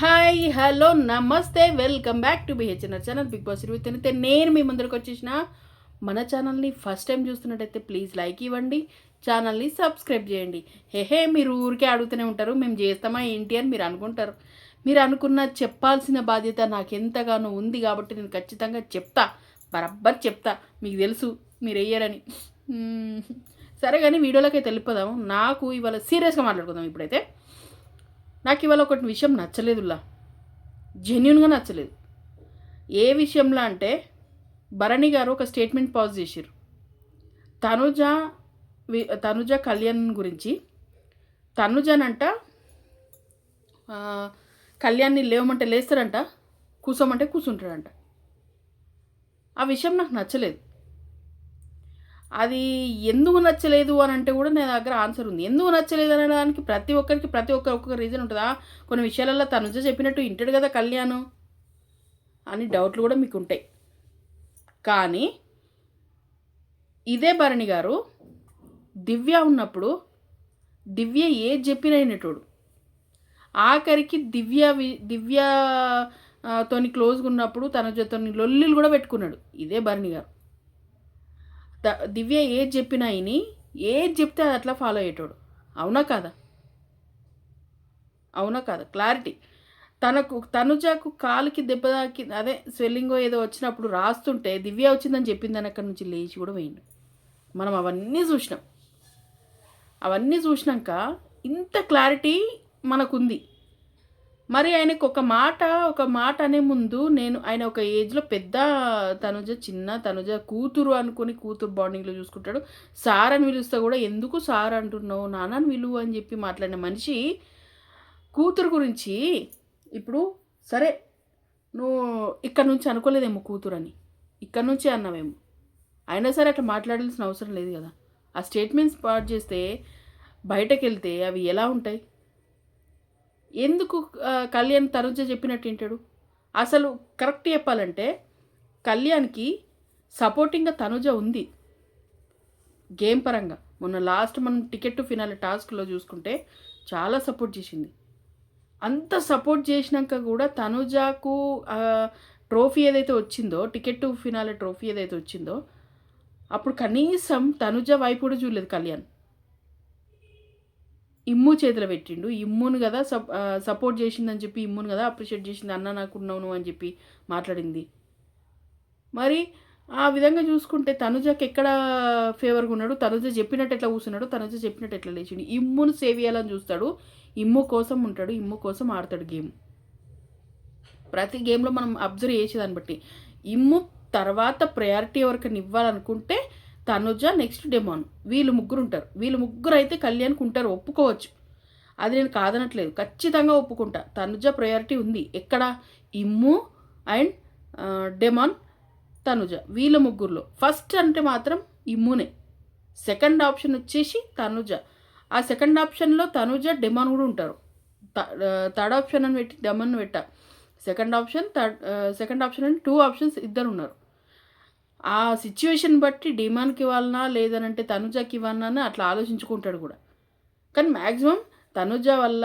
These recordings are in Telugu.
హాయ్ హలో నమస్తే welcome back to BHNR channel Bigg Boss ఇరవై తినితే నేను మీ ముందరకు వచ్చేసిన మన ఛానల్ని ఫస్ట్ టైం చూస్తున్నట్టయితే ప్లీజ్ లైక్ ఇవ్వండి ఛానల్ని సబ్స్క్రైబ్ చేయండి. హే మీరు ఊరికే అడుగుతూనే ఉంటారు మేము చేస్తామా ఏంటి అని మీరు అనుకుంటారు. మీరు అనుకున్న చెప్పాల్సిన బాధ్యత నాకు ఎంతగానో ఉంది కాబట్టి నేను ఖచ్చితంగా చెప్తా బరబ్బర్ చెప్తా. మీకు తెలుసు మీరు వెయ్యరని సరే కానీ వీడియోలోకి అయితే నాకు ఇవాళ సీరియస్గా మాట్లాడుకుందాం ఇప్పుడైతే. నాకు ఇవాళ ఒకటి విషయం నచ్చలేదులా. జెన్యున్గా నచ్చలేదు. ఏ విషయంలో అంటే భరణి గారు ఒక స్టేట్మెంట్ పాజ్ చేశారు తనుజ తనుజ కళ్యాణ్ గురించి. తనుజనంట కళ్యాణ్ని లేవమంటే లేస్తారంట కూసమంటే కూర్చుంటాడంట ఆ విషయం నాకు నచ్చలేదు. అది ఎందుకు నచ్చలేదు అని అంటే కూడా నా దగ్గర ఆన్సర్ ఉంది. ఎందుకు నచ్చలేదు అనడానికి ప్రతి ఒక్కరికి ప్రతి ఒక్కరు ఒక్కొక్క రీజన్ ఉంటుందా? కొన్ని విషయాలలో తనుజ చెప్పినట్టు ఇంటాడు కదా కళ్యాణ్ అని డౌట్లు కూడా మీకు ఉంటాయి. కానీ ఇదే భరణి గారు దివ్య ఉన్నప్పుడు దివ్య ఏ చెప్పిన ఆఖరికి దివ్య వి- దివ్య తోని క్లోజ్గా ఉన్నప్పుడు తనుజతోని లొల్లిలు కూడా పెట్టుకున్నాడు. ఇదే భరణి గారు. దివ్య ఏది చెప్పినా అయిని ఏది చెప్తే అది అట్లా ఫాలో అయ్యేటోడు. అవునా కాదా? అవునా కాదా? క్లారిటీ తనకు తనుజాకు కాలుకి దెబ్బ తాకి అదే స్వెల్లింగో ఏదో వచ్చినప్పుడు రాస్తుంటే దివ్య వచ్చిందని చెప్పిందని అక్కడి నుంచి లేచి కూడా వేయండి మనం అవన్నీ చూసినాం. అవన్నీ చూసినాక ఇంత క్లారిటీ మనకుంది. మరి ఆయనకు ఒక మాట ఒక మాట అనే ముందు నేను ఆయన ఒక ఏజ్లో పెద్ద తనుజ చిన్న తనుజ కూతురు అనుకుని కూతురు బాండింగ్లో చూసుకుంటాడు. సార్ అని పిలుస్తా కూడా ఎందుకు సార్ అంటున్నావు? నాన్నని విలువ అని చెప్పి మాట్లాడిన మనిషి కూతురు గురించి ఇప్పుడు సరే నువ్వు ఇక్కడ నుంచి అనుకోలేదేమో కూతురు అని ఇక్కడ నుంచే అన్నావేమో. అయినా సరే అట్లా మాట్లాడాల్సిన అవసరం లేదు కదా. ఆ స్టేట్మెంట్స్ పాట్ చేస్తే బయటకు వెళ్తే అవి ఎలా ఉంటాయి? ఎందుకు కళ్యాణ్ తనుజ చెప్పినట్టు వింటాడు? అసలు కరెక్ట్ చెప్పాలంటే కళ్యాణ్కి సపోర్టింగ్గా తనుజ ఉంది. గేమ్ పరంగా. మొన్న లాస్ట్ మనం టికెట్ టు ఫినాల్ టాస్క్లో చూసుకుంటే చాలా సపోర్ట్ చేసింది. అంత సపోర్ట్ చేసినాక కూడా తనుజాకు ట్రోఫీ ఏదైతే వచ్చిందో టికెట్ టు ఫినాలే ట్రోఫీ ఏదైతే వచ్చిందో అప్పుడు కనీసం తనుజ వైపు కూడా చూడలేదు కళ్యాణ్. ఇమ్ము చేతిలో పెట్టిండు. ఇమ్మును కదా సప్ సపోర్ట్ చేసిందని చెప్పి ఇమ్మును కదా అప్రిషియేట్ చేసింది. అన్న నాకు అని చెప్పి మాట్లాడింది. మరి ఆ విధంగా చూసుకుంటే తనుజకి ఎక్కడ ఫేవర్గా ఉన్నాడు? తనుజ చెప్పినట్టు ఎట్లా కూర్చున్నాడు తనుజ చెప్పినట్టు ఎట్లా లేచిండు. ఇమ్మును సేవ్ చేయాలని చూస్తాడు. ఇమ్ము కోసం ఉంటాడు. ఇమ్ము కోసం ఆడతాడు గేమ్. ప్రతి గేమ్లో మనం అబ్జర్వ్ చేసేదాన్ని బట్టి. ఇమ్ము తర్వాత ప్రయారిటీ ఎవరికైనా ఇవ్వాలనుకుంటే తనుజ నెక్స్ట్ డెమాన్ వీళ్ళు ముగ్గురు ఉంటారు వీళ్ళు ముగ్గురు అయితే కళ్యాణ్కి ఉంటారు. ఒప్పుకోవచ్చు. అది నేను కాదనట్లేదు. ఖచ్చితంగా ఒప్పుకుంటా. తనుజ ప్రయారిటీ ఉంది. ఎక్కడ? ఇమ్ము అండ్ డెమాన్ తనుజ. వీళ్ళ ముగ్గురులో. ఫస్ట్ అంటే మాత్రం ఇమ్మునే. సెకండ్ ఆప్షన్ వచ్చేసి తనుజ. ఆ సెకండ్ ఆప్షన్లో తనుజ డెమాన్ కూడా ఉంటారు. థర్డ్ ఆప్షన్ అని పెట్టి డెమాన్ పెట్టా. Second option third second option అని టూ ఆప్షన్స్ ఇద్దరు ఉన్నారు. ఆ సిచ్యువేషన్ బట్టి డిమాన్కి ఇవ్వాలనా లేదనంటే తనుజకి ఇవ్వాలనా అని అట్లా ఆలోచించుకుంటాడు కూడా. కానీ మ్యాక్సిమం తనుజ వల్ల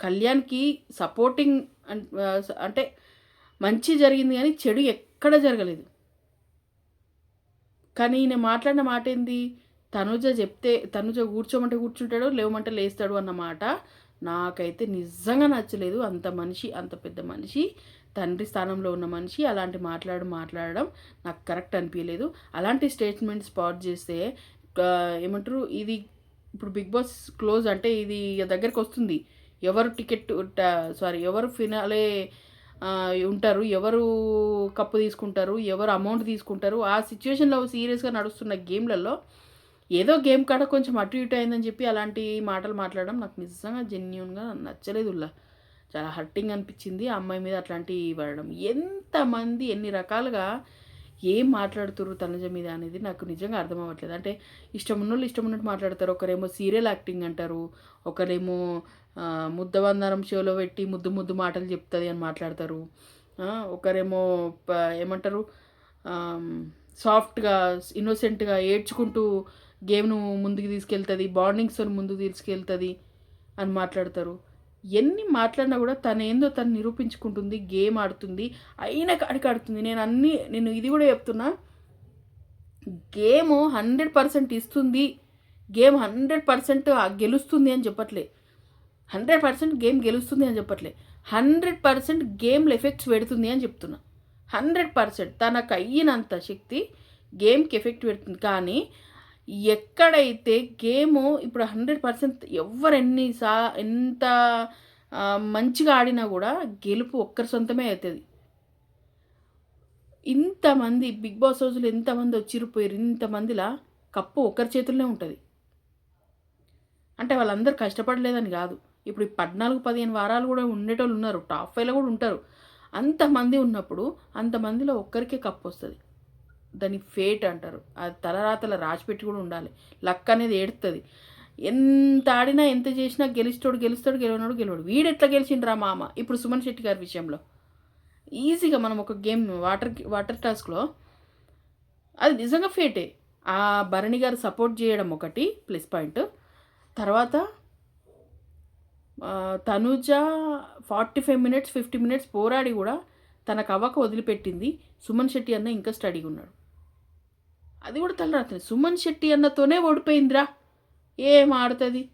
కళ్యాణ్కి సపోర్టింగ్ అంటే మంచి జరిగింది కానీ చెడు ఎక్కడ జరగలేదు. కానీ నేను మాట్లాడిన మాట ఏంది? తనుజ చెప్తే తనుజ కూర్చోమంటే కూర్చుంటాడు లేవమంటే లేస్తాడు అన్న మాట. నాకైతే నిజంగా నచ్చలేదు. అంత మనిషి అంత పెద్ద మనిషి. తండ్రి స్థానంలో ఉన్న మనిషి అలాంటి మాట్లాడు మాట్లాడడం నాకు కరెక్ట్ అనిపించలేదు అలాంటి స్టేట్మెంట్ స్పాట్ చేస్తే ఏమంటారు ఇది ఇప్పుడు బిగ్ బాస్ క్లోజ్ అంటే ఇది దగ్గరికి వస్తుంది. ఎవరు టికెట్ సారీ ఎవరు ఫినాలే ఉంటారు ఎవరు కప్పు తీసుకుంటారు ఎవరు అమౌంట్ తీసుకుంటారు ఆ సిచ్యువేషన్లో సీరియస్గా నడుస్తున్న గేమ్లలో ఏదో గేమ్ కాడ కొంచెం అటు ఇటు అయిందని చెప్పి అలాంటి మాటలు మాట్లాడడం నాకు నిజంగా జెన్యున్గా నచ్చలేదు ఉల్లా. చాలా హర్టింగ్ అనిపించింది ఆ అమ్మాయి మీద అట్లాంటివి పడడం. ఎంతమంది ఎన్ని రకాలుగా ఏం మాట్లాడుతుర్రు తనుజ మీద అనేది నాకు నిజంగా అర్థం అవ్వట్లేదు అంటే ఇష్టం ఉన్నోళ్ళు ఇష్టం ఉన్నట్టు మాట్లాడతారు. ఒకరేమో సీరియల్ యాక్టింగ్ అంటారు. ఒకరేమో ఆ, ముద్దబంధారం షోలో పెట్టి ముద్దు ముద్దు మాటలు చెప్తుంది అని మాట్లాడతారు. ఒకరేమో ఏమంటారు? సాఫ్ట్గా ఇన్నోసెంట్గా ఏడ్చుకుంటూ గేమ్ను ముందుకు తీసుకెళ్తుంది. బాండింగ్స్తో ముందుకు తీసుకెళ్తుంది అని మాట్లాడతారు. ఎన్ని మాట్లాడినా కూడా తను ఏందో తను నిరూపించుకుంటుంది గేమ్ ఆడుతుంది అయినా కాడికి ఆడుతుంది. నేను అన్ని నేను ఇది కూడా చెప్తున్నా. గేమ్ హండ్రెడ్ పర్సెంట్ ఇస్తుంది. గేమ్ హండ్రెడ్ పర్సెంట్ గెలుస్తుంది అని చెప్పట్లే. హండ్రెడ్ పర్సెంట్ గేమ్ గెలుస్తుంది అని చెప్పట్లే. హండ్రెడ్ పర్సెంట్ గేమ్లో ఎఫెక్ట్స్ పెడుతుంది అని చెప్తున్నా. హండ్రెడ్ పర్సెంట్ తనకు అయ్యినంత శక్తి గేమ్కి ఎఫెక్ట్ పెడుతుంది. కానీ ఎక్కడైతే గేమ్ ఇప్పుడు హండ్రెడ్ పర్సెంట్ ఎవరెన్ని సా ఎంత మంచిగా ఆడినా కూడా గెలుపు ఒక్కరి సొంతమే అవుతుంది. ఇంతమంది బిగ్ బాస్ రోజులు ఎంతమంది వచ్చిరిపోయారు ఇంతమందిలా కప్పు ఒకరి చేతుల్లోనే ఉంటుంది. అంటే వాళ్ళందరూ కష్టపడలేదని కాదు. ఇప్పుడు ఈ పద్నాలుగు పదిహేను వారాలు కూడా ఉండేటోళ్ళు ఉన్నారు టాప్ ఫైవ్లో కూడా ఉంటారు. అంతమంది ఉన్నప్పుడు అంతమందిలో ఒక్కరికే కప్పు వస్తుంది. దాన్ని ఫేట్ అంటారు. అది తలరాతల రాసిపెట్టి కూడా ఉండాలి. లక్ అనేది ఏడుతుంది ఎంత ఆడినా ఎంత చేసినా గెలుస్తాడు గెలుస్తాడు గెలవనాడు గెలవడు. వీడు ఎట్లా గెలిచిండ్రా మామ? ఇప్పుడు సుమన్ శెట్టి గారి విషయంలో. ఈజీగా మనం ఒక గేమ్ వాటర్ వాటర్ టాస్క్లో అది నిజంగా ఫేటే. ఆ భరణి గారు సపోర్ట్ చేయడం ఒకటి ప్లస్ పాయింట్. తర్వాత ఆ, Tanuja forty five minutes fifty minutes పోరాడి కూడా తనకు అవ్వక వదిలిపెట్టింది సుమన్ శెట్టి అన్న ఇంకా స్టడీగా ఉన్నాడు. అది కూడా తలరాత్రి సుమన్ శెట్టి అన్నతోనే ఓడిపోయిందిరా. ఏం ఆడుతుంది?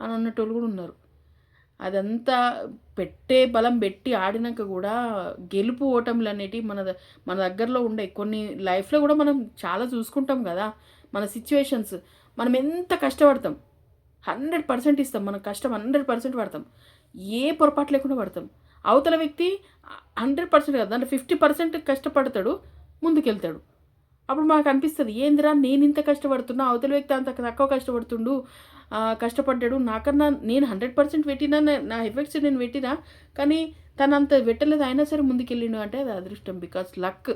అని అన్నటోళ్ళు కూడా ఉన్నారు. అదంతా పెట్టే బలం పెట్టి ఆడినాక కూడా గెలుపు ఓటములు అనేటివి మన మన దగ్గరలో ఉండే కొన్ని లైఫ్లో కూడా మనం చాలా చూసుకుంటాం కదా. మన సిచ్యువేషన్స్. మనం ఎంత కష్టపడతాం? హండ్రెడ్ పర్సెంట్ ఇస్తాం. మన కష్టం హండ్రెడ్ పర్సెంట్ పడతాం. ఏ పొరపాటు లేకుండా పడతాం. అవతల వ్యక్తి హండ్రెడ్ పర్సెంట్ కదా. దాంట్లో ఫిఫ్టీ పర్సెంట్ కష్టపడతాడు ముందుకెళ్తాడు. అప్పుడు మాకు అనిపిస్తుంది ఏందిరా నేను ఇంత కష్టపడుతున్నా? అవతల వ్యక్తి అంత తక్కువ కష్టపడుతుండు. కష్టపడ్డాడు. నాకన్నా నేను హండ్రెడ్ పర్సెంట్ పెట్టినా నా- ఎఫెక్ట్స్ నేను పెట్టినా కానీ తను అంత పెట్టలేదు. అయినా సరే ముందుకెళ్ళిండు అంటే అది అదృష్టం. బికాస్ లక్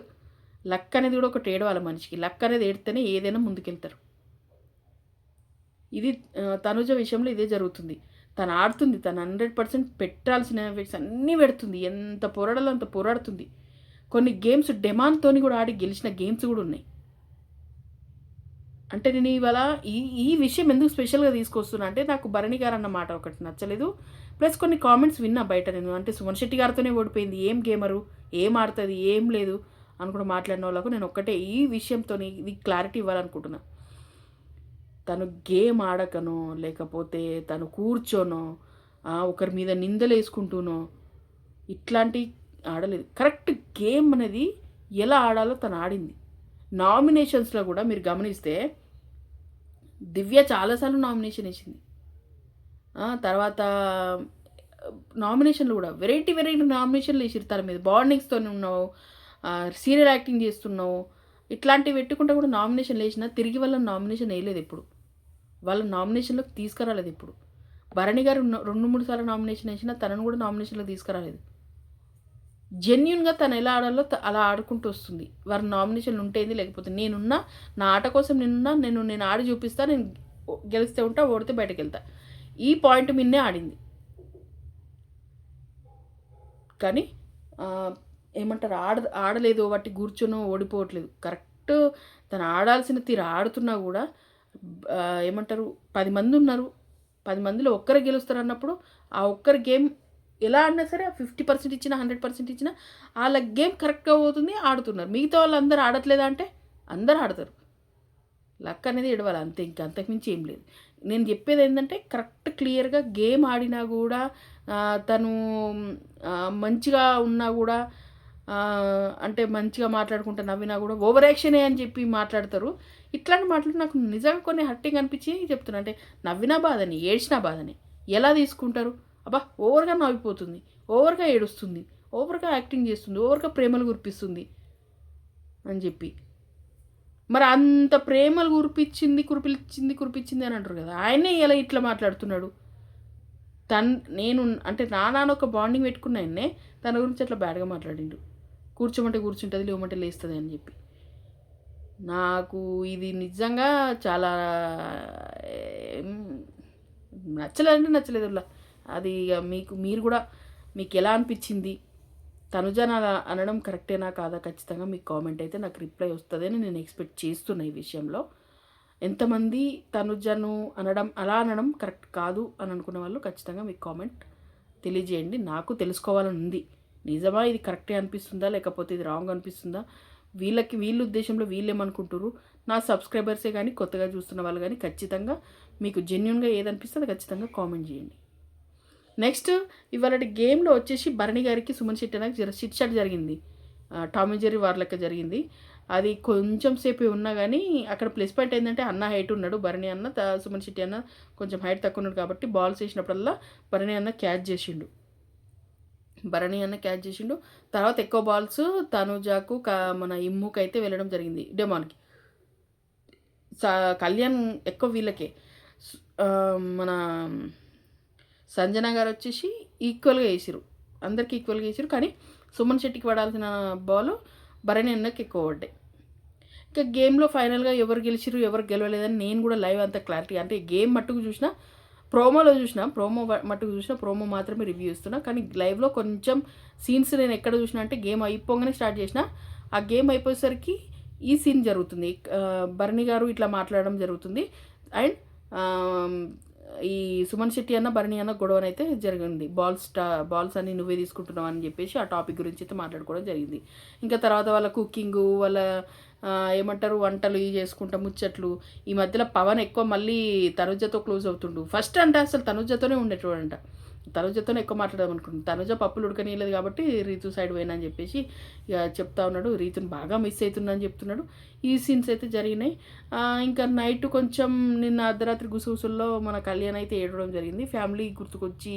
లక్ అనేది కూడా ఒకటి ఏడవాలి మనిషికి. లక్ అనేది ఏడితేనే ఏదైనా ముందుకెళ్తారు. ఇది తనుజ విషయంలో ఇదే జరుగుతుంది. తను ఆడుతుంది. తను హండ్రెడ్ పర్సెంట్ పెట్టాల్సిన ఎఫెక్ట్స్ అన్నీ పెడుతుంది. ఎంత పోరాడాలో అంత పోరాడుతుంది. కొన్ని గేమ్స్ డెమాన్తోని కూడా ఆడి గెలిచిన గేమ్స్ కూడా ఉన్నాయి. అంటే నేను ఇవాళ ఈ ఈ విషయం ఎందుకు స్పెషల్గా తీసుకొస్తున్నా అంటే నాకు భరణి గారు అన్న మాట ఒకటి నచ్చలేదు. ప్లస్ కొన్ని కామెంట్స్ విన్నా బయట నేను. అంటే సుమన్ శెట్టి గారితోనే ఓడిపోయింది. ఏం గేమరు ఏం ఆడుతుంది? ఏం లేదు? అని మాట్లాడిన వాళ్ళకు నేను ఒక్కటే ఈ విషయంతో ఇది క్లారిటీ ఇవ్వాలనుకుంటున్నా. తను గేమ్ ఆడకనో లేకపోతే తను కూర్చోనో ఒకరి మీద నిందలు వేసుకుంటూనో ఇట్లాంటి ఆడలేదు. కరెక్ట్ గేమ్ అనేది ఎలా ఆడాలో తను ఆడింది. నామినేషన్స్లో కూడా మీరు గమనిస్తే దివ్య చాలాసార్లు నామినేషన్ వేసింది. తర్వాత నామినేషన్లు కూడా వెరైటీ వెరైటీ నామినేషన్లు వేసిరు తన మీద. బాండింగ్స్తో ఉన్నావు సీరియల్ యాక్టింగ్ చేస్తున్నావు ఇట్లాంటివి పెట్టుకుంటే కూడా నామినేషన్ వేసినా తిరిగి వాళ్ళ నామినేషన్ వేయలేదు ఎప్పుడు. వాళ్ళ నామినేషన్లోకి తీసుకురాలేదు ఎప్పుడు. భరణి గారు రెండు మూడు సార్లు నామినేషన్ వేసినా తనను కూడా నామినేషన్లో తీసుకురాలేదు. జెన్యున్గా తను ఎలా ఆడాలో త- అలా ఆడుకుంటూ వస్తుంది. వారి నామినేషన్ ఉంటేంది లేకపోతే నేనున్నా నా ఆట కోసం నేనున్నా నేను నేను ఆడి చూపిస్తా నేను గెలిస్తే ఉంటా ఓడితే బయటకు వెళ్తా. ఈ పాయింట్ మిన్నే ఆడింది. కానీ ఏమంటారు ఆడ ఆడలేదు వాటి కూర్చొని ఓడిపోవట్లేదు. కరెక్ట్ తను ఆడాల్సిన తీరు ఆడుతున్నా కూడా ఏమంటారు పది మంది ఉన్నారు. పది మందిలో ఒక్కరే గెలుస్తారు అన్నప్పుడు ఆ ఒక్కరి గేమ్ ఎలా ఆడినా సరే ఫిఫ్టీ పర్సెంట్ ఇచ్చినా హండ్రెడ్ పర్సెంట్ ఇచ్చినా వాళ్ళ గేమ్ కరెక్ట్గా పోతుంది ఆడుతున్నారు. మిగతా వాళ్ళు అందరూ ఆడట్లేదా అంటే అందరూ ఆడతారు. లక్ అనేది ఇడవాలి అంతే ఇంకా అంతకుమించి ఏం లేదు. నేను చెప్పేది ఏంటంటే కరెక్ట్ క్లియర్గా గేమ్ ఆడినా కూడా తను మంచిగా ఉన్నా కూడా అంటే మంచిగా మాట్లాడుకుంటా నవ్వినా కూడా ఓవర్ యాక్షనే అని చెప్పి మాట్లాడతారు. ఇట్లాంటి మాటలు నాకు నిజంగా కొన్ని హర్టింగ్ అనిపించి చెప్తున్నా. అంటే నవ్వినా బాధని ఏడ్చినా బాధని ఎలా తీసుకుంటారు? అబ్బా ఓవర్గా నవ్విపోతుంది ఓవర్గా ఏడుస్తుంది ఓవర్గా యాక్టింగ్ చేస్తుంది ఓవర్గా ప్రేమలు కురిపిస్తుంది అని చెప్పి. మరి అంత ప్రేమలు కురిపించింది కురిపించింది కురిపించింది అని అంటారు కదా ఆయనే ఇలా ఇట్లా మాట్లాడుతున్నాడు. తన్ నేను అంటే నా నాన్న ఒక బాండింగ్ పెట్టుకున్న ఆయన్నే తన గురించి అట్లా బ్యాడ్గా మాట్లాడిండు. కూర్చోమంటే కూర్చుంటుంది లేవమంటే లేస్తుంది అని చెప్పి. నాకు ఇది నిజంగా చాలా నచ్చలేదంటే నచ్చలేదు అలా అది మీకు మీరు కూడా మీకు ఎలా అనిపించింది? తనుజన అనడం కరెక్టేనా కాదా? ఖచ్చితంగా మీకు కామెంట్ అయితే నాకు రిప్లై వస్తుందని నేను ఎక్స్పెక్ట్ చేస్తున్నా ఈ విషయంలో. ఎంతమంది తనుజను అనడం అలా అనడం కరెక్ట్ కాదు అని అనుకున్న వాళ్ళు ఖచ్చితంగా మీకు కామెంట్ తెలియజేయండి. నాకు తెలుసుకోవాలని ఉంది. నిజమా? ఇది కరెక్టే అనిపిస్తుందా? లేకపోతే ఇది రాంగ్ అనిపిస్తుందా? వీళ్ళకి వీళ్ళ ఉద్దేశంలో వీళ్ళేమనుకుంటారు నా సబ్స్క్రైబర్సే కానీ కొత్తగా చూస్తున్న వాళ్ళు కానీ ఖచ్చితంగా మీకు జెన్యున్గా ఏదనిపిస్తుందో ఖచ్చితంగా కామెంట్ చేయండి. నెక్స్ట్ ఇవాళ గేమ్లో వచ్చేసి భరణి గారికి సుమన్ శెట్టి నాకు జర చిట్ జరిగింది. టామీ టామ్ జెర్రీ వార్ లెక్క జరిగింది. అది కొంచెం సేపు ఉన్నా కానీ అక్కడ ప్లస్ పాయింట్ ఏంటంటే అన్న హైట్ ఉన్నాడు. భరణి అన్న త- సుమన్ శెట్టి అన్న కొంచెం హైట్ తక్కువ ఉన్నాడు కాబట్టి బాల్స్ వేసినప్పుడల్లా భరణి అన్న క్యాచ్ చేసిండు. భరణి అన్న క్యాచ్ చేసిండు. తర్వాత ఎక్కువ బాల్స్ తనుజాకు కా మన ఇమ్ముకి అయితే వెళ్ళడం జరిగింది డెమాన్కి. కళ్యాణ్ ఎక్కువ వీళ్ళకే. మన సంజన గారు వచ్చేసి ఈక్వల్గా వేసిరు అందరికీ ఈక్వల్గా వేసిరు కానీ సుమన్ శెట్టికి పడాల్సిన బాల్ భరణి అన్నకి ఎక్కువ పడ్డాయి. ఇంకా గేమ్లో ఫైనల్గా ఎవరు గెలిచిరు ఎవరు గెలవలేదని నేను కూడా లైవ్ అంత క్లారిటీ అంటే గేమ్ మట్టుకు చూసినా ప్రోమోలో చూసిన ప్రోమో మట్టుకు చూసిన ప్రోమో మాత్రమే రివ్యూ ఇస్తున్నా. కానీ లైవ్లో కొంచెం సీన్స్ నేను ఎక్కడ చూసినా అంటే గేమ్ అయిపోగానే స్టార్ట్ చేసిన ఆ గేమ్ అయిపోయేసరికి ఈ సీన్ జరుగుతుంది. భరణి గారు ఇట్లా మాట్లాడడం జరుగుతుంది. అండ్ ఈ సుమన్ శెట్టి అన్న భరణి అన్న గొడవనైతే జరిగింది. బాల్స్ టా బాల్స్ అన్ని నువ్వే తీసుకుంటున్నావు అని చెప్పేసి ఆ టాపిక్ గురించి అయితే మాట్లాడుకోవడం జరిగింది. ఇంకా తర్వాత వాళ్ళ కుకింగ్ వాళ్ళ ఏమంటారు వంటలు ఇవి చేసుకుంటా ముచ్చట్లు ఈ మధ్యలో పవన్ ఎక్కువ మళ్ళీ తనుజతో క్లోజ్ అవుతుండు. ఫస్ట్ అంటే అసలు తనుజతోనే ఉండేటోడంట. తనుజతోనే ఎక్కువ మాట్లాడదాం అనుకుంటున్నాను తనుజ పప్పులు ఉడకనీయలేదు కాబట్టి రీతు సైడ్ పోయినా అని చెప్పేసి ఇక చెప్తా ఉన్నాడు. రీతుని బాగా మిస్ అవుతుందని చెప్తున్నాడు. ఈ సీన్స్ అయితే జరిగినాయి. ఇంకా నైట్ కొంచెం నిన్న అర్ధరాత్రి గుసగుసుల్లో మన కళ్యాణ్ అయితే ఏడవడం జరిగింది. ఫ్యామిలీ గుర్తుకొచ్చి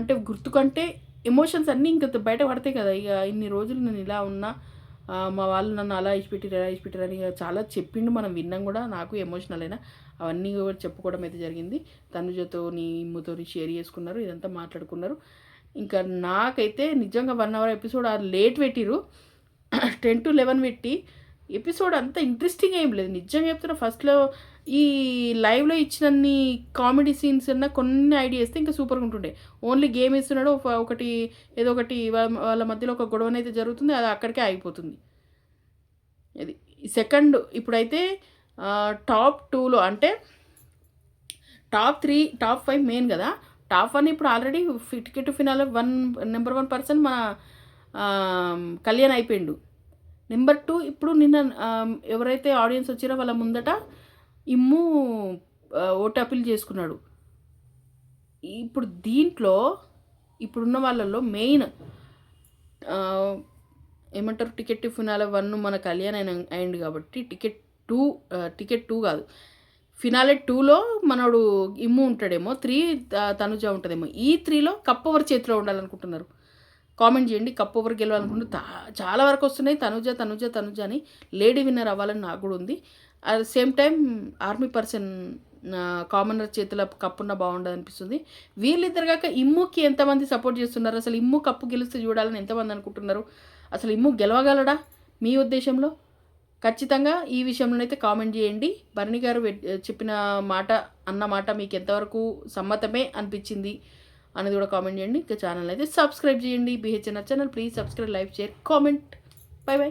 అంటే గుర్తుకంటే ఎమోషన్స్ అన్నీ ఇంకా బయట పడతాయి కదా. ఇక ఇన్ని రోజులు నేను ఇలా ఉన్నా మా వాళ్ళు నన్ను అలా ఇచ్చిపెట్టిరు ఎలా ఇచ్చిపెట్టిరు అని చాలా చెప్పిండు మనం విన్నాం కూడా. నాకు ఎమోషనల్ అయినా. అవన్నీ కూడా చెప్పుకోవడం అయితే జరిగింది. తనుజతోని ఇమ్ముతో షేర్ చేసుకున్నారు ఇదంతా మాట్లాడుకున్నారు. ఇంకా నాకైతే నిజంగా వన్ అవర్ ఎపిసోడ్ ఆ లేట్ పెట్టిరు టెన్ టు లెవెన్ పెట్టి ఎపిసోడ్ అంత ఇంట్రెస్టింగ్ ఏం లేదు. నిజంగా చెప్తున్నా ఫస్ట్లో ఈ లైవ్లో ఇచ్చినన్ని కామెడీ సీన్స్ అన్న కొన్ని ఐడియా ఇస్తే ఇంకా సూపర్గా ఉంటుండే. ఓన్లీ గేమ్ ఇస్తున్నాడు ఒక- ఒకటి ఏదో ఒకటి వాళ్ళ వాళ్ళ మధ్యలో ఒక గొడవ అయితే జరుగుతుంది అది అక్కడికే ఆగిపోతుంది. ఇది సెకండ్ ఇప్పుడైతే టాప్ టూలో అంటే top three top five main కదా. టాప్ వన్ ఇప్పుడు already ticket finale one number one person మన కళ్యాణ్ అయిపోయిండు. నెంబర్ టూ ఇప్పుడు నిన్న ఎవరైతే ఆడియన్స్ వచ్చారో వాళ్ళ ముందట ఇమ్ము ఓటు అప్పీల్ చేసుకున్నాడు. ఇప్పుడు దీంట్లో ఇప్పుడున్న వాళ్ళల్లో మెయిన్ ఏమంటారు టికెట్ ఫినాలే వన్ మన కళ్యాణ్ అయిన అయింది కాబట్టి టికెట్ టూ టికెట్ టూ కాదు. ఫినాలే టూలో మనోడు ఇమ్ము ఉంటాడేమో త్రీ తనుజ ఉంటుందేమో. ఈ త్రీలో కప్ ఓవర్ చేతిలో ఉండాలనుకుంటున్నారు. కామెంట్ చేయండి కప్ ఓవర్ గెలవాలనుకుంటూ చాలా వరకు వస్తున్నాయి తనుజ తనుజ తనుజ అని లేడీ విన్నర్ అవ్వాలని నాకు కూడా ఉంది. At same time army person commoner చేతుల కప్పు ఉన్న బాగుండదు అనిపిస్తుంది. వీళ్ళిద్దరు కాక ఇమ్ముకి ఎంతమంది సపోర్ట్ చేస్తున్నారు? అసలు ఇమ్ము కప్పు గెలిస్తే చూడాలని ఎంతమంది అనుకుంటున్నారు? అసలు ఇమ్ము గెలవగలడా? మీ ఉద్దేశంలో? ఖచ్చితంగా ఈ విషయంలోనైతే కామెంట్ చేయండి. భరణి గారు uh, చెప్పిన మాట అన్న మాట మీకు ఎంతవరకు సమ్మతమే అనిపించింది అనేది కూడా కామెంట్ చేయండి. ఇంకా ఛానల్ అయితే సబ్స్క్రైబ్ చేయండి. BHNR channel please subscribe like share comment bye bye